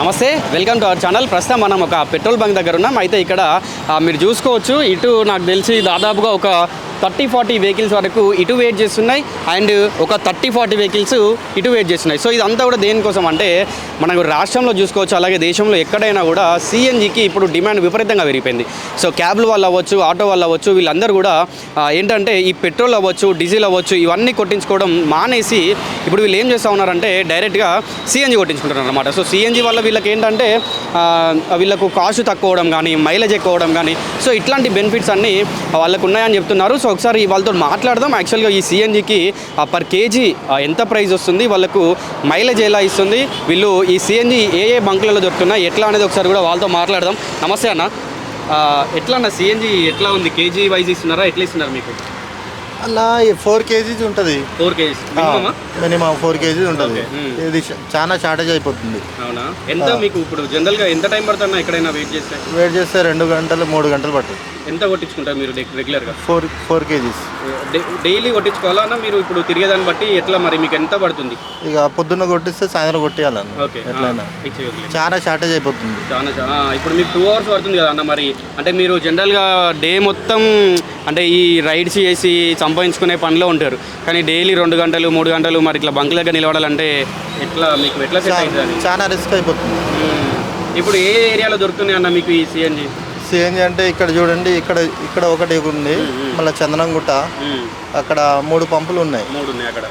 నమస్తే welcome to our channel. ప్రస్తుతం మనం ఒక పెట్రోల్ బంక్ దగ్గర ఉన్నాం. అయితే ఇక్కడ మీరు చూసుకోవచ్చు ఇటు నాకు తెలిసి దాదాపుగా ఒక థర్టీ ఫార్టీ వెహికల్స్ వరకు ఇటు వెయిట్ చేస్తున్నాయి అండ్ ఒక థర్టీ ఫార్టీ వెహికల్స్ ఇటు వెయిట్ చేస్తున్నాయి. సో ఇదంతా కూడా దేనికోసం అంటే మనకు రాష్ట్రంలో చూసుకోవచ్చు అలాగే దేశంలో ఎక్కడైనా కూడా సిఎన్జికి ఇప్పుడు డిమాండ్ విపరీతంగా పెరిగిపోయింది. సో క్యాబ్ల వాళ్ళు అవ్వచ్చు ఆటో వాళ్ళు అవ్వచ్చు వీళ్ళందరూ కూడా ఏంటంటే ఈ పెట్రోల్ అవ్వచ్చు డీజిల్ అవ్వచ్చు ఇవన్నీ కొట్టించుకోవడం మానేసి ఇప్పుడు వీళ్ళు ఏం చేస్తూ ఉన్నారంటే డైరెక్ట్గా సిఎన్జి కొట్టించుకుంటున్నారు అనమాట సో సిఎన్జి వల్ల వీళ్ళకి ఏంటంటే వీళ్ళకు కాస్ట్ తక్కువ అవడం కానీ మైలేజ్ ఎక్కువ అవడం కానీ సో ఇట్లాంటి బెనిఫిట్స్ అన్నీ వాళ్ళకు ఉన్నాయని చెప్తున్నారు. సో ఒకసారి వాళ్ళతో మాట్లాడదాం. యాక్చువల్గా ఈ సిఎన్జికి పర్ కేజీ ఎంత ప్రైస్ వస్తుంది? వాళ్ళకు మైలేజ్ ఎలా ఇస్తుంది? వీళ్ళు ఈ సిఎన్జి ఏ ఏ బంకులలో దొరుకుతున్నాయి ఎట్లా అనేది ఒకసారి కూడా వాళ్ళతో మాట్లాడదాం. నమస్తే అన్న. ఎట్లా అన్న? సిఎన్జి ఎట్లా ఉంది? కేజీ వైజ్ ఇస్తున్నారా? ఎట్లా ఇస్తున్నారు మీకు? అలా ఫోర్ కేజీస్ ఉంటుంది. Four KGs. Minimum four KGs ఉంటుంది. ఇది చాలా షార్టేజ్ అయిపోతుంది. అవునా? ఎంత మీకు ఇప్పుడు జనరల్గా ఎంత టైం పడుతుందా ఎక్కడైనా వెయిట్ చేస్తే? వెయిట్ చేస్తే రెండు గంటలు మూడు గంటలు పడుతుంది. ఎంత కొట్టించుకుంటారు మీరు రెగ్యులర్గా? Four four KGs. డైలీ కొట్టించుకోవాలా అన్న మీరు ఇప్పుడు తిరిగేదాన్ని బట్టి ఎట్లా మరి మీకు ఎంత పడుతుంది? ఇక పొద్దున్న కొట్టిస్తే సాయంత్రం కొట్టేయాలన్న ఓకే ఎట్లయినా. చాలా షార్టేజ్ అయిపోతుంది. చాలా ఇప్పుడు మీకు టూ అవర్స్ పడుతుంది కదా అన్న మరి అంటే మీరు జనరల్గా డే మొత్తం అంటే ఈ రైడ్స్ చేసి సంపాదించుకునే పనిలో ఉంటారు. కానీ డైలీ రెండు గంటలు మూడు గంటలు మరి ఇట్లా బంక్ దగ్గర నిలబడాలంటే ఎట్లా మీకు ఎట్లా సెట్ అవుతుంది చాలా రిస్క్ అయిపోతుంది. ఇప్పుడు ఏ ఏరియాలో దొరుకుతున్నాయి అన్న మీకు ఈ సిఎన్జి సిఎన్జి అంటే ఇక్కడ చూడండి ఇక్కడ ఇక్కడ ఒకటి ఉంది. మళ్ళీ చందనంగుట్ట. అక్కడ మూడు పంపులు ఉన్నాయి. మూడు ఉన్నాయి అక్కడ.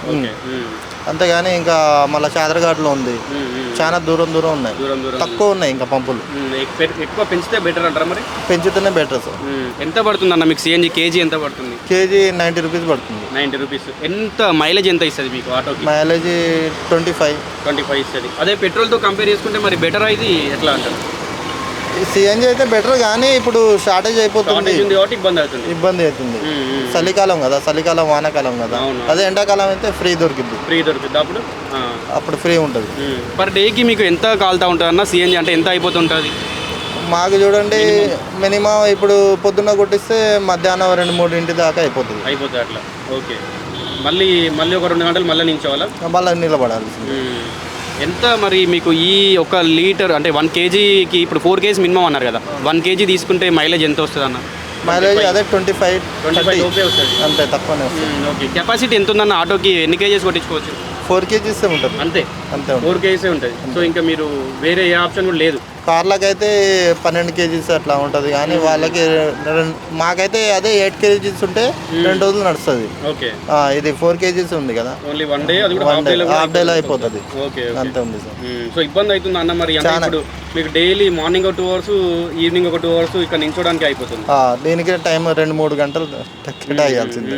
అంతేగాని ఇంకా మళ్ళీ చాదరఘాట్లో ఉంది. చాలా దూరం దూరం ఉన్నాయి. దూరం దూరం తక్కువ ఉన్నాయి ఇంకా పంపులు. ఎక్కువ పెంచితే బెటర్ అంటారా మరి? పెంచితేనే బెటర్ సార్. ఎంత పడుతుంది అన్న మీకు సిఎన్జి కేజీ ఎంత పడుతుంది? కేజీ నైంటీ రూపీస్ పడుతుంది. Ninety rupees. ఎంత మైలేజ్ ఎంత ఇస్తుంది మీకు ఆటోకి? Mileage twenty five twenty five ఇస్తుంది. అదే పెట్రోల్తో కంపేర్ చేసుకుంటే మరి బెటర్ ఇది? ఎట్లా అంటారు? సిఎన్జి అయితే బెటర్ కానీ ఇప్పుడు షార్టేజ్ అయిపోతుంది. ఇబ్బంది అవుతుంది. ఇబ్బంది అవుతుంది. చలికాలం కదా చలికాలం వానాకాలం కదా. అదే ఎండాకాలం అయితే ఫ్రీ దొరికిద్ది. ఫ్రీ దొరుకుతుంది అప్పుడు? అప్పుడు ఫ్రీ ఉంటుంది. పర్ డేకి మీకు ఎంత కాలుతా ఉంటుంది అన్న? సిఎన్జి అంటే ఎంత అయిపోతుంటుంది మాకు చూడండి మినిమం ఇప్పుడు పొద్దున్న కొట్టిస్తే మధ్యాహ్నం రెండు మూడు ఇంటి దాకా అయిపోతుంది. అయిపోతుంది అట్లా. ఓకే. మళ్ళీ మళ్ళీ ఒక రెండు గంటలు మళ్ళీ నించోవాలా మళ్ళీ నిలబడాలి. ఎంత మరి మీకు ఈ ఒక లీటర్ అంటే వన్ కేజీకి ఇప్పుడు ఫోర్ కేజీ మినిమం అన్నారు కదా. వన్ కేజీ తీసుకుంటే మైలేజ్ ఎంత వస్తుంది అన్న? మైలేజ్ అదే twenty five twenty five okay వస్తుంది. అంతే తక్కువనే వస్తుంది. ఓకే. కెపాసిటీ ఎంత ఉందన్న ఆటోకి ఎన్ని కేజీస్ కొట్టించుకోవచ్చు? ఫోర్ కేజీస్ ఉంటుంది. అంతే. అంతే ఫోర్ కేజీసే ఉంటుంది. సో ఇంకా మీరు వేరే ఏ ఆప్షన్ కూడా లేదు. కార్లకైతే పన్నెండు కేజీస్ అట్లా ఉంటుంది. కానీ వాళ్ళకి మాకైతే అదే ఎయిట్ కేజీస్ ఉంటే రెండు రోజులు నడుస్తుంది. ఇది ఫోర్ కేజీస్ ఉంది కదా. ఓన్లీ వన్ డే హాఫ్ డేలో అయిపోతుంది. అంతే ఉంది సార్. సో ఇబ్బంది అవుతుంది అన్న మరి? మీకు డైలీ మార్నింగ్ ఒక టూ అవర్స్ ఈవినింగ్ ఒక టూ అవర్స్ ఇక్కడ నించోడానికి అయిపోతుంది. ఆ, దీనికి టైం రెండు మూడు గంటలు కేటాయాల్సిందే.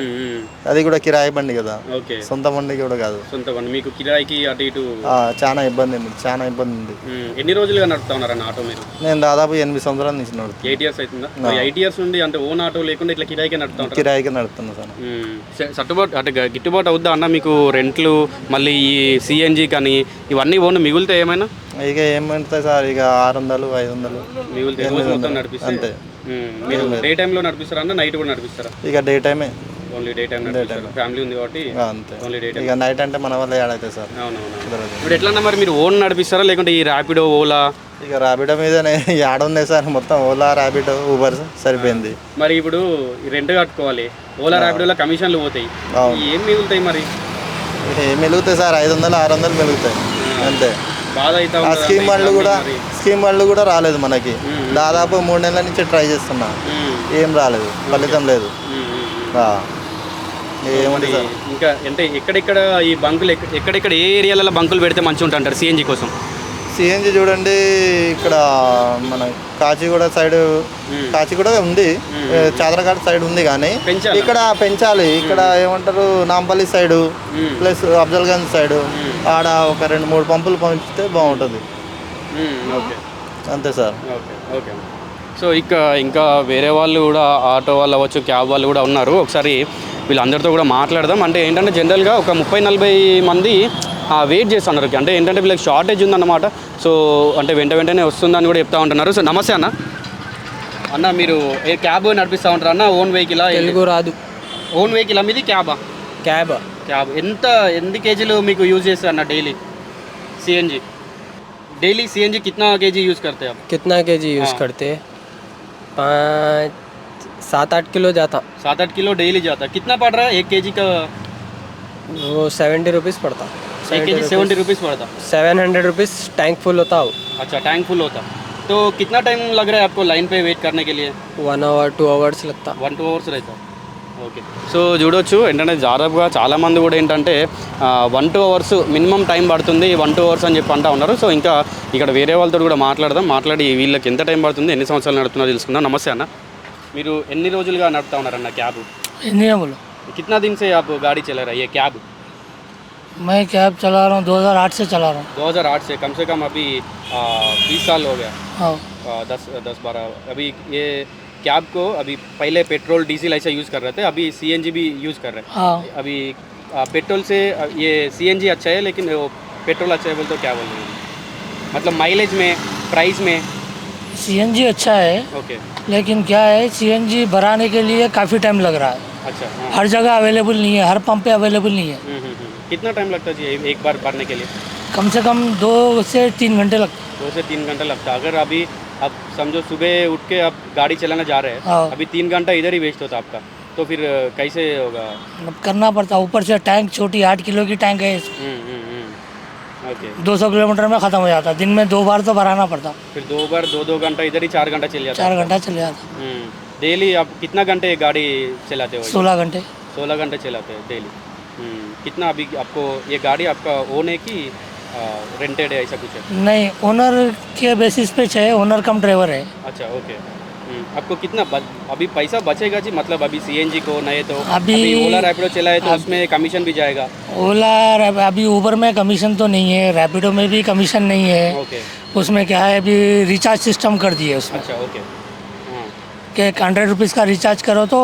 అది కూడా కిరాయి బండి కదా. ఓకే. సొంత బండి కూడా కాదు. సొంత పని మీకు కిరాయికి అటు ఇటు ఆ, చాలా ఇబ్బంది ఉంది చాలా ఇబ్బంది ఉంది. ఎన్ని రోజులుగా నడుపుతా ఉన్నారన్న ఆటో మీరు? నేను దాదాపు ఎనిమిది సంవత్సరాల నుంచి నడుపుతాను ఎయిట్ ఇయర్స్ అవుతుందా? ఎయిట్ ఇయర్స్ నుండి అంటే ఓన్ ఆటో లేకుండా ఇట్లా కిరాయికే నడుపుతా ఉంటారు? కిరాయికి నడుపుతున్నా సార్. సట్టుబాటు అంటే గిట్టుబాటు అవుద్దా అన్న మీకు రెంట్లు మళ్ళీ ఈ సిఎన్జి కానీ ఇవన్నీ ఓన్ మిగులుతాయి ఏమైనా? ఇక ఏమంటాయి సార్ ఇక ఆరు వందలు ఐదు వందలు. మిగులుతాయి రోజు మొత్తం నడిపిస్తే? అంతే. మీరు డే టైంలో నడిపిస్తారా అన్న నైట్ కూడా నడిపిస్తారా? ఇక డే టైమే. ఓన్లీ డే టైం ఫ్యామిలీ ఉంది కాబట్టి అంతే. Only day time. ఇక నైట్ అంటే మన వల్ల ఏడవుతాయి సార్. అవునవును. ఇప్పుడు ఎట్లన్నా మరి మీరు ఓన్ నడిపిస్తారా? లేకుంటే ఈ ర్యాపిడో ఓలా ఇక ర్యాబిడో మీదనే యాడ ఉన్నాయి సార్ మొత్తం ఓలా ర్యాబిడో ఊబర్ సరిపోయింది. మరి ఇప్పుడు రెంట్ కట్టుకోవాలి. ఓలా ర్యాపిడోలో కమిషన్లు పోతాయి. ఏం మిగులుతాయి మరి? ఏం మెలుగుతాయి సార్? ఐదు వందలు ఆరు వందలు మెలుగుతాయి అంతే. ఆ స్కీమ్ వాళ్ళు కూడా స్కీమ్ వాళ్ళు కూడా రాలేదు మనకి. దాదాపు మూడు నెలల నుంచి ట్రై చేస్తున్నా. ఏం రాలేదు. ఫలితం లేదు. ఇంకా అంటే ఎక్కడెక్కడ ఈ బంకులు ఎక్క- ఎక్కడెక్కడ ఏ ఏరియాలలో బంకులు పెడితే మంచిగా ఉంటారు సిఎన్జి కోసం. సిఎన్జి చూడండి ఇక్కడ మన కాచిగూడ సైడ్ కాచిగూడ ఉంది. చాదరఘాట్ సైడ్ ఉంది కానీ? ఇక్కడ పెంచాలి. ఇక్కడ ఏమంటారు Nampally side. Plus Afzalgunj side ఆడ ఒక రెండు మూడు పంపులు పంపిస్తే బాగుంటుంది. ఓకే. అంతే సార్. Okay okay. సో ఇక ఇంకా వేరే వాళ్ళు కూడా ఆటో వాళ్ళు అవ్వచ్చు క్యాబ్ వాళ్ళు కూడా ఉన్నారు. ఒకసారి వీళ్ళందరితో కూడా మాట్లాడదాం. అంటే ఏంటంటే జనరల్గా ఒక ముప్పై నలభై మంది వెయిట్ చేస్తున్నారు అంటే ఏంటంటే వీళ్ళకి షార్టేజ్ ఉందన్నమాట సో అంటే వెంట వెంటనే వస్తుందని కూడా చెప్తా ఉంటున్నారు సో నమస్తే అన్న అన్న మీరు ఏ క్యాబ్ నడిపిస్తూ ఉంటారు అన్న ఓన్ వెహికల్ తెలుగు రాదు ఓన్ వెహికల్ మీది క్యాబా క్యాబ్ క్యాబ్ ఎంత ఎన్ని కేజీలు మీకు యూజ్ చేస్తారు అన్న డైలీ సిఎన్జి डेली सीएनजी कितना केजी यूज़ करते हैं आप कितना के जी यूज़ हाँ। करते पाँच सात आठ किलो जाता सात आठ किलो डेली जाता है कितना पड़ रहा है एक केजी का वो सेवेंटी रुपीज़ पड़ता एक केजी सेवेंटी रुपीज़ पड़ता seven hundred rupees tank full होता हो अच्छा टैंक फुल होता तो कितना टाइम लग रहा है आपको लाइन पे वेट करने के लिए वन आवर टू आवर्स लगता one two hours raita okay so చూడొచ్చు ఏంటంటే దాదాపుగా చాలామంది కూడా ఏంటంటే one two hours minimum time పడుతుంది వన్ టూ అవర్స్ అని చెప్పి అంటా ఉన్నారు సో ఇంకా ఇక్కడ వేరే వాళ్ళతో కూడా మాట్లాడదాం మాట్లాడి వీళ్ళకి ఎంత టైం పడుతుంది ఎన్ని సంవత్సరాలు నడుపుతున్నారో తెలుసుకుందాం నమస్తే అన్న మీరు ఎన్ని రోజులుగా నడుపుతా ఉన్నారన్న క్యాబ్ हिंदी में बोलो कितना दिन से आप गाड़ी चला रहा है ये कैब मैं कैब चला रहा हूँ 2008 से चला रहा हूँ। 2008 से कम से कम अभी बीस साल हो गया। हाँ। आ, दस दस बारह अभी ये कैब को अभी पहले पेट्रोल डीजल ऐसा यूज़ कर रहे थे अभी सीएनजी भी यूज़ कर रहे हैं। हाँ। अभी आ, पेट्रोल से ये सीएनजी अच्छा है लेकिन वो पेट्रोल अच्छा है बोल तो क्या बोल रहे हैं? मतलब माइलेज में प्राइस में। सीएनजी अच्छा है ओके। लेकिन क्या है सीएनजी भराने के लिए काफ़ी टाइम लग रहा है। अच्छा हाँ। हर जगह अवेलेबल नहीं है हर पंप पे अवेलेबल नहीं है। हम्म, हम्म। कितना टाइम लगता है जी एक बार भरने के लिए? कम से कम दो से तीन घंटे लगते दो से तीन घंटा लगता अगर अभी आप समझो सुबह उठ के आप गाड़ी चलाना जा रहे हैं हाँ। अभी तीन घंटा इधर ही वेस्ट होता आपका। तो फिर कैसे होगा? मतलब करना पड़ता है। ऊपर से टैंक छोटी आठ किलो की टैंक है। हम्म, हम्म, हम्म। दो सौ किलोमीटर में ख़त्म हो जाता दिन में दो बार तो भराना पड़ता फिर दो बार दो दो घंटा इधर ही चार घंटा चल जाता चार घंटा चले जाता। डेली आप कितना घंटे गाड़ी चलाते हो? सोलह घंटे। सोलह घंटे चलाते हैं डेली हम्म। कितना अभी आपको ये गाड़ी आपका ओन है कि रेंटेड है ऐसा कुछ है? नहीं ओनर के बेसिस पे चाहिए ओनर कम ड्राइवर है। अच्छा ओके हम्म। आपको कितना बच, अभी पैसा बचेगा जी? मतलब अभी सीएनजी को नए तो अभी- ओला रैपिडो चला है तो उसमें कमीशन भी जाएगा। ओला अभी ऊबर में कमीशन तो नहीं है रैपिडो में भी कमीशन नहीं है। ओके उसमें क्या है अभी रिचार्ज सिस्टम कर दिए उसमें। अच्छा ओके कि हंड्रेड रुपीज़ का रिचार्ज करो तो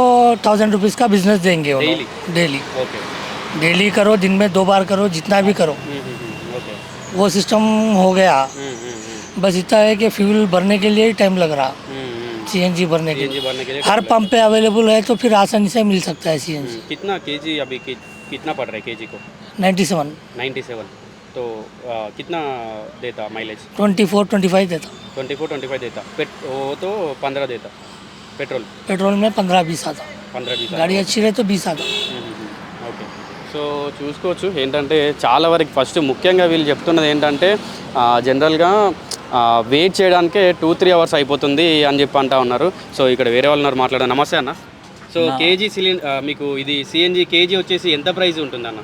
थाउज़ेंड रुपीज़ का बिज़नेस देंगे Daily? डेली ओके डेली करो दिन में दो बार करो जितना भी करो। हम्म, हम्म, हम्म, वो सिस्टम हो गया। बस इतना है कि फ्यूल भरने के लिए ही टाइम लग रहा। हम्म, हम्म। सीएनजी भरने के लिए। भरने के लिए हर पंप पे अवेलेबल है। तो फिर आसानी से मिल सकता है सीएनजी हम्म, कितना केजी अभी कि, कितना पड़ रहा है केजी को? नाइन्टी सेवन 97 तो आ, कितना देता mileage twenty four twenty five देता। 24 25 देता। पेट वो तो 15 देता। पेट्रोल? पेट्रोल में पंद्रह बीस आता। 15 बीस गाड़ी अच्छी रहे तो बीस आता। ఓకే సో చూసుకోవచ్చు. ఏంటంటే చాలా వరకు ఫస్ట్ ముఖ్యంగా వీళ్ళు చెప్తున్నది ఏంటంటే జనరల్గా వెయిట్ చేయడానికే టూ త్రీ అవర్స్ అయిపోతుంది అని చెప్పి అంటా ఉన్నారు. సో ఇక్కడ వేరే వాళ్ళు ఉన్నారు మాట్లాడారు నమస్తే అన్న. సో కేజీ సిలిండర్ మీకు ఇది సిఎన్జి కేజీ వచ్చేసి ఎంత ప్రైస్ ఉంటుంది అన్న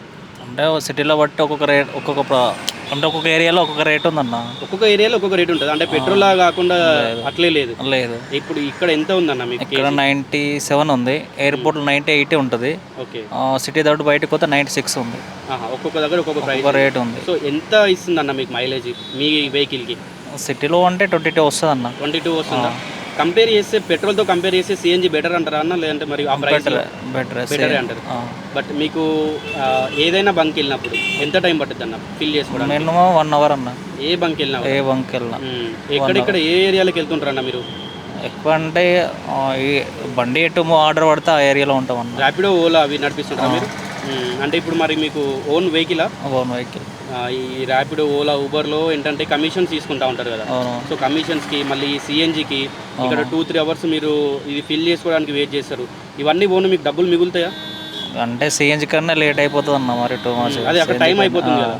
అంటే సిటీలో బట్టి ఒక్కొక్క రేట్ ఒక్కొక్క అంటే ఒక్కొక్క ఏరియాలో ఒక్కొక్క రేట్ ఉందన్న. ఒక్కొక్క ఏరియాలో ఒక్కొక్క రేట్ ఉంటుంది. అంటే పెట్రోల్ లా కాకుండా అట్లే లేదు. లేదు. ఇప్పుడు ఇక్కడ ఎంత ఉందన్న మీకు ఇక్కడ నైంటీ సెవెన్ ఉంది. ఎయిర్పోర్ట్లో నైంటీ ఎయిటీ ఉంటుంది. ఓకే. సిటీ దాటి బయటకు పోతే నైంటీ సిక్స్ ఉంది. ఒక్కొక్క దగ్గర ఒక్కొక్క ప్రైస్ రేట్ ఉంది. సో ఎంత ఇస్తుంది అన్న మీకు మైలేజ్ మీ వెహికల్కి? సిటీలో అంటే ట్వంటీ టూ వస్తుంది అన్న ట్వంటీ టూ వస్తుందా? కంపేర్ చేస్తే పెట్రోల్తో కంపేర్ చేస్తే సిఎన్జి బెటర్ అంటారా అన్న లేదంటే మరి ఆ ప్రైస్ బెటర్ బెటర్ అంటారు. బట్ మీకు ఏదైనా బంక్ వెళ్ళినప్పుడు ఎంత టైం పట్టుద్ది అన్న ఫిల్ చేసుకోవడానికి? మినిమం వన్ అవర్ అన్న. ఏ బంక్ వెళ్ళినా ఏ బంక్ వెళ్ళినా. మ్మ్. ఎక్కడెక్కడ ఏ ఏరియాలకు వెళ్తుంటారన్న మీరు? ఎక్కువ అంటే బండి ఎటు ఆర్డర్ పడితే ఆ ఏరియాలో ఉంటాం అన్న ర్యాపిడో ఓలా అవి నడిపిస్తుంటారా మీరు? మ్మ్. అంటే ఇప్పుడు మరి మీకు ఓన్ వెహికలా ఓన్ వెహికల్ ఈ ర్యాపిడో ఓలా ఊబర్లో ఏంటంటే కమిషన్స్ తీసుకుంటా ఉంటారు కదా. సో కమిషన్స్కి మళ్ళీ సిఎన్జికి ఇక్కడ టూ త్రీ అవర్స్ మీరు ఇది ఫిల్ చేసుకోవడానికి వెయిట్ చేస్తారు. ఇవన్నీ పోను మీకు డబ్బులు మిగులుతాయా? అంటే సిఎన్జి కన్నా లేట్ అయిపోతుంది అన్న మరి టూ అవర్స్ అదే అక్కడ టైం అయిపోతుంది కదా.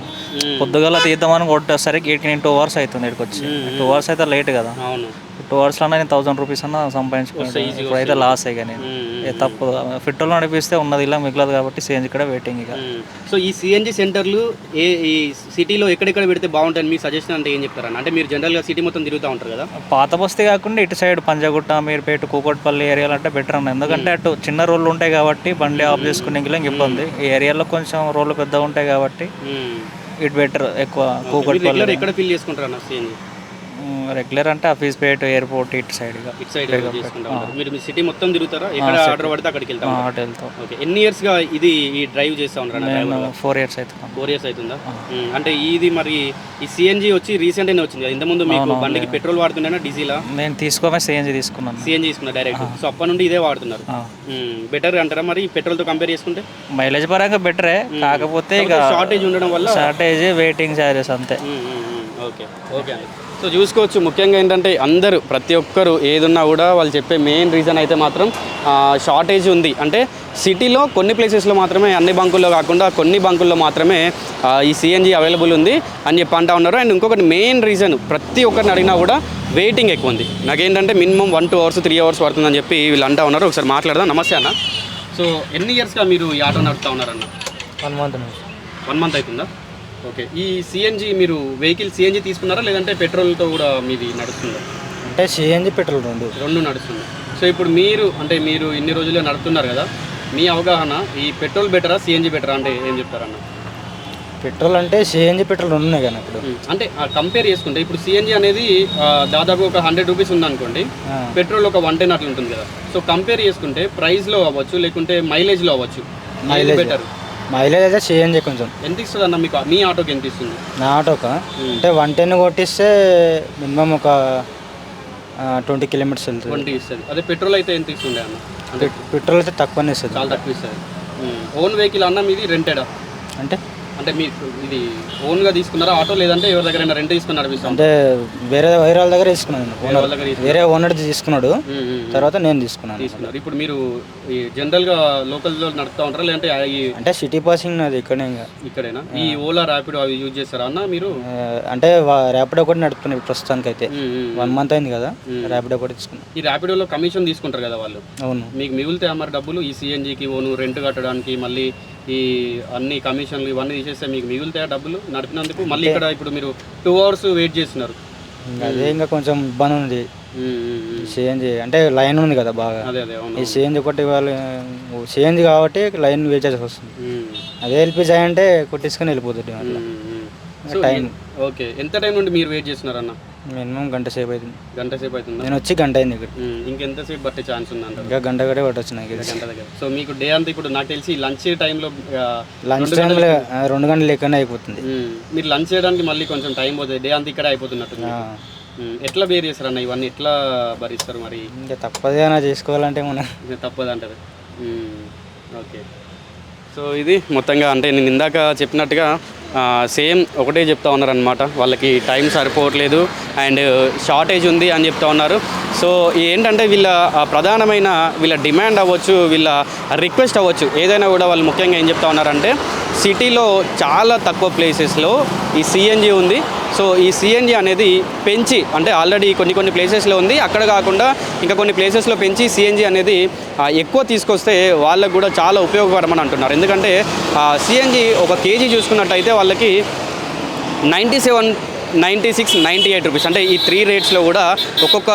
పొద్దుగల తీద్దామని కొట్టేసరికి ఎయిట్కి నేను టూ అవర్స్ అవుతుంది ఇక్కడికి వచ్చి. టూ అవర్స్ అయితే లేట్ కదా. అవును. టూ అవర్స్లో నేను థౌసండ్ రూపీస్ అన్న సంపాదించుకుంటాను ఇప్పుడైతే లాస్ అయ్యా నేను. తప్పు ఫిట్టోలో నడిపిస్తే ఉన్నది ఇలా మిగలదు కాబట్టి సిఎన్జి కూడా వెయిటింగ్ ఇక. సో ఈ సిఎన్జి సెంటర్లు ఏ ఈ సిటీలో ఎక్కడెక్కడ పెడితే బాగుంటుంది మీ సజెషన్ అంటే ఏం చెప్తారన్న? అంటే మీరు జనరల్గా సిటీ మొత్తం తిరుగుతూ ఉంటారు కదా? పాత బస్తీ కాకుండా ఇటు సైడ్ పంజాగుట్ట మీరుపేట కూకట్పల్లి ఏరియాలో అంటే బెటర్ అన్న. ఎందుకంటే అటు చిన్న రోడ్లు ఉంటాయి కాబట్టి బండి ఆఫ్ చేసుకునే ఇంక ఇబ్బంది. ఈ ఏరియాలో కొంచెం రోడ్లు పెద్దగా ఉంటాయి కాబట్టి. ఇటు బెటర్ ఎక్కువ. కూకట్పల్లి ఎక్కడ ఫిల్ చేసుకుంటారు అన్న సిఎన్జి రెగ్యులర్ అంటే ఆఫీస్ పేట ఎయిర్పోర్ట్ ఇటు సైడ్ ఇటు సైడ్ మీరు మీ సిటీ మొత్తం తిరుగుతారా? ఎక్కడ ఆర్డర్ పడితే అక్కడికి వెళ్తాం అటు వెళ్తాం. ఓకే. ఎన్ని ఇయర్స్గా ఇది ఈ డ్రైవ్ చేస్తా ఉన్నారా నేను ఫోర్ ఇయర్స్ అవుతున్నాను ఫోర్ ఇయర్స్ అవుతుందా. అంటే ఇది మరి ఈ సిఎన్జి వచ్చి రీసెంట్ గానే వచ్చింది కదా? ఇంతకుముందు మీకు బండికి పెట్రోల్ వాడుతుండేనా? డీజిలా నేను తీసుకోమే సిఎన్జి తీసుకున్నాను. సిఎన్జి తీసుకున్నా డైరెక్ట్ సో అప్పటి నుండి ఇదే వాడుతున్నారు. బెటర్ అంటారా మరి పెట్రోల్తో కంపేర్ చేసుకుంటే? మైలేజ్ పరంగా బెటరే కాకపోతే ఇక షార్టేజ్ ఉండడం వల్ల షార్టేజ్ వెయిటింగ్ చార్జెస్ అంతే. ఓకే. ఓకే అండి. సో చూసుకోవచ్చు. ముఖ్యంగా ఏంటంటే అందరూ ప్రతి ఒక్కరు ఏదున్నా కూడా వాళ్ళు చెప్పే మెయిన్ రీజన్ అయితే మాత్రం షార్టేజ్ ఉంది. అంటే సిటీలో కొన్ని ప్లేసెస్లో మాత్రమే అన్ని బంకుల్లో కాకుండా కొన్ని బంకుల్లో మాత్రమే ఈ సిఎన్జి అవైలబుల్ ఉంది అని చెప్పి అంటా ఉన్నారు. అండ్ ఇంకొకటి మెయిన్ రీజన్ ప్రతి ఒక్కరిని అడిగినా కూడా వెయిటింగ్ ఎక్కువ ఉంది. నాకేంటంటే minimum one two hours three hours పడుతుందని చెప్పి వీళ్ళు అంటా ఉన్నారు. ఒకసారి మాట్లాడదాం. నమస్తే అన్న. సో ఎన్ని ఇయర్స్గా మీరు ఈ ఆటో నడుపుతా ఉన్నారన్న? వన్ మంత్ వన్ మంత్ అవుతుందా? ఓకే. ఈ సిఎన్జి మీరు వెహికల్ సిఎన్జి తీసుకున్నారా? లేదంటే పెట్రోల్తో కూడా మీది నడుస్తుందా? అంటే సిఎన్జి పెట్రోల్ రెండు. రెండు నడుస్తుంది. సో ఇప్పుడు మీరు అంటే మీరు ఇన్ని రోజులుగా నడుపుతున్నారు కదా మీ అవగాహన ఈ పెట్రోల్ బెటరా సిఎన్జి బెటరా అంటే ఏం చెప్తారన్న? పెట్రోల్ అంటే సిఎన్జి పెట్రోల్ రెండు ఉన్నాయి కానీ ఇప్పుడు. అంటే కంపేర్ చేసుకుంటే ఇప్పుడు సిఎన్జి అనేది ఆ, దాదాపు ఒక హండ్రెడ్ రూపీస్ ఉందనుకోండి ఆ. పెట్రోల్ ఒక వన్ టెన్ అట్లా ఉంటుంది కదా. సో కంపేర్ చేసుకుంటే ప్రైస్లో అవ్వచ్చు లేకుంటే మైలేజ్లో అవ్వచ్చు మైలేజ్. బెటర్. మైలేజ్ అయితే సిఎన్జి కొంచెం. ఎంత ఇస్తుంది అన్న మీకు? మీ ఆటోకి ఎంత ఇస్తుంది? నా ఆటోక? అంటే వన్ టెన్ కొట్టిస్తే మినిమం ఒక ట్వంటీ కిలోమీటర్స్ వెళ్తుంది. ట్వంటీ ఇస్తుంది. అదే పెట్రోల్ అయితే ఎంత ఇస్తుండే అన్న? అంటే పెట్రోల్ అయితే తక్కువనే ఇస్తుంది. చాలా తక్కువ ఇస్తుంది. ఓన్ వెహికల్ అన్న మీది రెంటెడా? అంటే అంటే మీరు ఇది ఓన్గా తీసుకున్నారా ఆటో లేదంటే ఎవరి దగ్గర రెంట్ తీసుకుని నడిపిస్తాం అంటే వేరే వేరే వాళ్ళ దగ్గర తీసుకున్నాను వాళ్ళ దగ్గర. వేరే ఓనర్ తీసుకున్నాడు. తర్వాత నేను తీసుకున్నాను. తీసుకున్నారు. ఇప్పుడు మీరు ఈ జనరల్గా లోకల్లో నడుపుతా ఉంటారా? లేదంటే అంటే సిటీ పాసింగ్ నాది ఇక్కడే ఇంకా. ఇక్కడేనా? ఈ ఓలా ర్యాపిడ్ అవి యూజ్ చేస్తారా అన్న మీరు? అంటే ర్యాపిడో ఒకటి నడుపుతున్నాయి ప్రస్తుతానికి అయితే. వన్ మంత్ అయింది కదా ర్యాపిడో ఒకటి తీసుకున్నాను. ఈ ర్యాపిడోలో కమిషన్ తీసుకుంటారు కదా వాళ్ళు? అవును. మీకు మిగులుతాయి మరి డబ్బులు? ఈ సిఎన్జికి ఓను రెంట్ కట్టడానికి మళ్ళీ ఈ అన్ని కమిషన్లు ఇవన్నీ తీసేస్తే మీకు మిగులుతాయా డబ్బులు నడిపినందుకు? మళ్ళీ ఇక్కడ ఇప్పుడు మీరు టూ అవర్స్ వెయిట్ చేస్తున్నారు. అదే ఇంకా కొంచెం ఇబ్బంది ఉంది. సిఎన్జి అంటే లైన్ ఉంది కదా బాగా. అదే అదే అవును ఈ సిఎన్జి ఒకటి వాళ్ళు సిఎన్జి కాబట్టి లైన్ వెయిట్ వస్తుంది. అదే ఎల్పిజి అంటే కొట్టించుకొని వెళ్ళిపోతుంది టైం ఓకే. ఎంత టైం నుండి మీరు వెయిట్ చేస్తున్నారన్న? మినిమం గంట సేపు అవుతుంది. గంట సేపు అవుతుందా? నేను వచ్చి గంట అయింది ఇక్కడ. ఇంకెంతసేపు పట్టే ఛాన్స్ ఉందంటారు? ఇంకా గంట గడే పట్టొచ్చు నాకు. గంట దగ్గర. సో మీకు డే అంతా ఇప్పుడు నాకు తెలిసి లంచ్ టైంలో లంచ్ టైంలో రెండు గంటలు లెక్కనే అయిపోతుంది. మీరు లంచ్ చేయడానికి మళ్ళీ కొంచెం టైం పోతుంది డే అంతా ఇక్కడ ఉమ్, ఎట్లా బేర్ చేస్తారు అన్న ఇవన్నీ ఎట్లా భరిస్తారు మరి? ఇంకా తప్పదేనా చేసుకోవాలంటే మనం ఇది తప్పదంటారు ఓకే. సో ఇది మొత్తంగా అంటే నేను ఇందాక చెప్పినట్టుగా సేమ్ ఒకటే చెప్తా ఉన్నారనమాట వాళ్ళకి టైం సరిపోవట్లేదు అండ్ షార్టేజ్ ఉంది అని చెప్తా ఉన్నారు. సో ఏంటంటే వీళ్ళ ప్రధానమైన వీళ్ళ డిమాండ్ అవ్వచ్చు వీళ్ళ రిక్వెస్ట్ అవ్వచ్చు ఏదైనా కూడా వాళ్ళు ముఖ్యంగా ఏం చెప్తా ఉన్నారంటే సిటీలో చాలా తక్కువ ప్లేసెస్లో ఈ సిఎన్జి ఉంది. సో ఈ సిఎన్జి అనేది పెంచి అంటే ఆల్రెడీ కొన్ని కొన్ని ప్లేసెస్లో ఉంది. అక్కడ కాకుండా ఇంకా కొన్ని ప్లేసెస్లో పెంచి సిఎన్జి అనేది ఎక్కువ తీసుకొస్తే వాళ్ళకు కూడా చాలా ఉపయోగకరమని అంటున్నారు. ఎందుకంటే సిఎన్జి ఒక కేజీ చూసుకున్నట్టయితే వాళ్ళకి ninety seven ninety six ninety eight rupees. అంటే ఈ త్రీ రేట్స్లో కూడా ఒక్కొక్క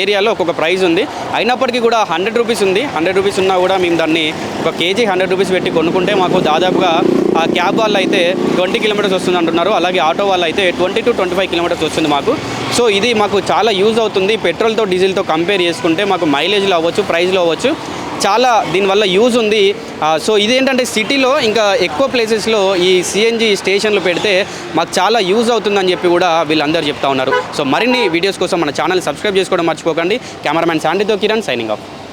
ఏరియాలో ఒక్కొక్క ప్రైస్ ఉంది. అయినప్పటికీ కూడా హండ్రెడ్ రూపీస్ ఉంది. హండ్రెడ్ రూపీస్ ఉన్నా కూడా మేము దాన్ని ఒక కేజీ హండ్రెడ్ రూపీస్ పెట్టి కొనుక్కుంటే మాకు దాదాపుగా ఆ క్యాబ్ వాళ్ళు అయితే ట్వంటీ కిలోమీటర్స్ వస్తుంది అంటున్నారు. అలాగే ఆటో వాళ్ళు అయితే twenty two twenty five kilometres వస్తుంది మాకు. సో ఇది మాకు చాలా యూజ్ అవుతుంది. పెట్రోల్తో డీజిల్తో కంపేర్ చేసుకుంటే మాకు మైలేజ్లో అవ్వచ్చు ప్రైస్లో అవ్వచ్చు. చాలా దీనివల్ల యూజ్ ఉంది. సో ఇదేంటంటే సిటీలో ఇంకా ఎక్కువ ప్లేసెస్లో ఈ సిఎన్జి స్టేషన్లు పెడితే మాకు చాలా యూజ్ అవుతుందని చెప్పి కూడా వీళ్ళందరూ చెప్తా ఉన్నారు. సో మరిన్ని వీడియోస్ కోసం మన ఛానల్ సబ్స్క్రైబ్ చేసుకోవడం మర్చిపోకండి. కెమెరామ్యాన్ శాంతితో కిరణ్ సైనింగ్ ఆఫ్